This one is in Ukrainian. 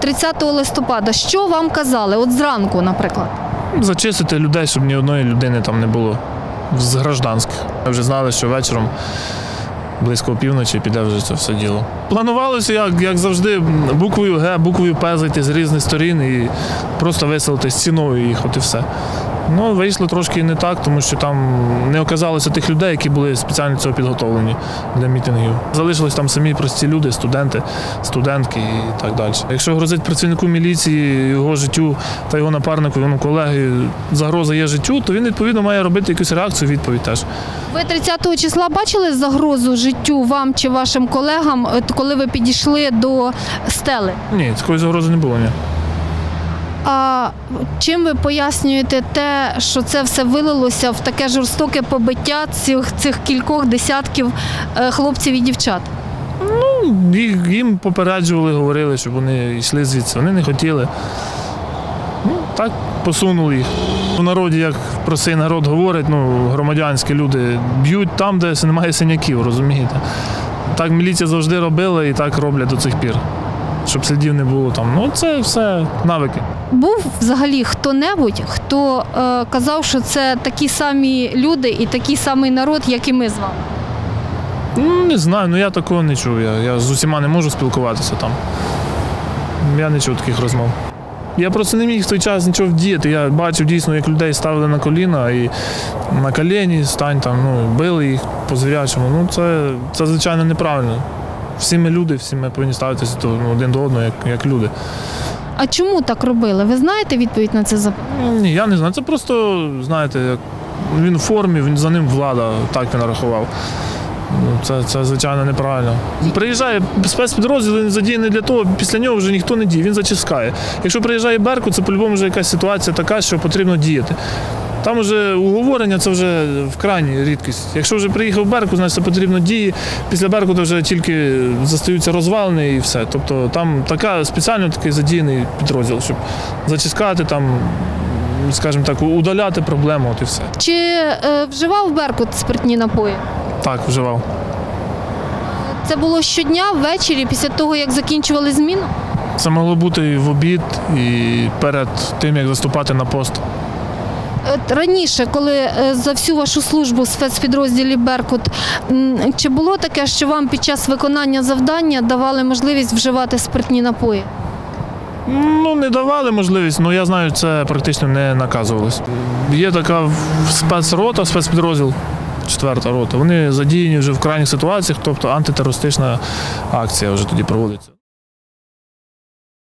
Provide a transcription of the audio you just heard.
30 листопада, що вам казали? От зранку, наприклад. Зачистити людей, щоб ні одної людини там не було з гражданських. Ми вже знали, що вечором близько півночі піде вже це все діло. Планувалося, як, як завжди, буквою Г, буквою П зайти з різних сторін і просто виселити стіною їх, от і все. Ну, вийшло трошки не так, тому що там не оказалося тих людей, які були спеціально цього підготовлені для мітингів. Залишились там самі прості люди, студенти, студентки і так далі. Якщо грозить працівнику міліції, його життю та його напарнику, його колеги, загроза є життю, то він відповідно має робити якусь реакцію, відповідь теж. Ви 30 числа бачили загрозу життю вам чи вашим колегам, коли ви підійшли до стели? Ні, такої загрози не було. Ні. А чим ви пояснюєте те, що це все вилилося в таке жорстоке побиття цих, цих кількох десятків е, хлопців і дівчат? Їх, їм попереджували, говорили, щоб вони йшли звідси. Вони не хотіли. Ну, так посунули їх. У народі, як про цей народ говорять, ну, громадянські люди б'ють там, де немає синяків, розумієте? Так міліція завжди робила і так роблять до цих пір. Щоб слідів не було там. Ну, це все навики. Був взагалі хто-небудь, хто е, казав, що це такі самі люди і такий самий народ, як і ми з вами? Ну, не знаю, ну я такого не чув. Я, я з усіма не можу спілкуватися там. Я не чув таких розмов. Я просто не міг в той час нічого вдіяти. Я бачив дійсно, як людей ставили на коліна і на коліні стань там, ну, били їх по звірячому. Ну, це, це звичайно неправильно. Всі ми люди, всі ми повинні ставитися ну, один до одного, як, як люди. А чому так робили? Ви знаєте відповідь на це запитання? Ні, я не знаю. Це просто, знаєте, як він в формі, він за ним влада, так він рахував. Ну, Це, це звичайно неправильно. Приїжджає спецпідрозділ, він задіяний для того, після нього вже ніхто не діє, він зачискає. Якщо приїжджає Беркут, це по-любому вже якась ситуація така, що потрібно діяти. Там вже уговорення це вже в крайній рідкість. Якщо вже приїхав Беркут, значить це потрібно дії. Після Беркута вже тільки застаються розвалини і все. Тобто там така спеціально такий задіяний підрозділ, щоб зачискати там, скажімо так, удаляти проблему, от і все. Чи е, вживав Беркут спиртні напої? Так, вживав. Це було щодня ввечері після того, як закінчували зміну? Це могло бути і в обід, і перед тим, як заступати на пост. Раніше, коли е, за всю вашу службу в спецпідрозділі Беркут, чи було таке, що вам під час виконання завдання давали можливість вживати спиртні напої? Ну, не давали можливість, але я знаю, це практично не наказувалось. Є така спецрота, спецпідрозділ, четверта рота. Вони задіяні вже в крайніх ситуаціях, тобто антитерористична акція вже тоді проводиться.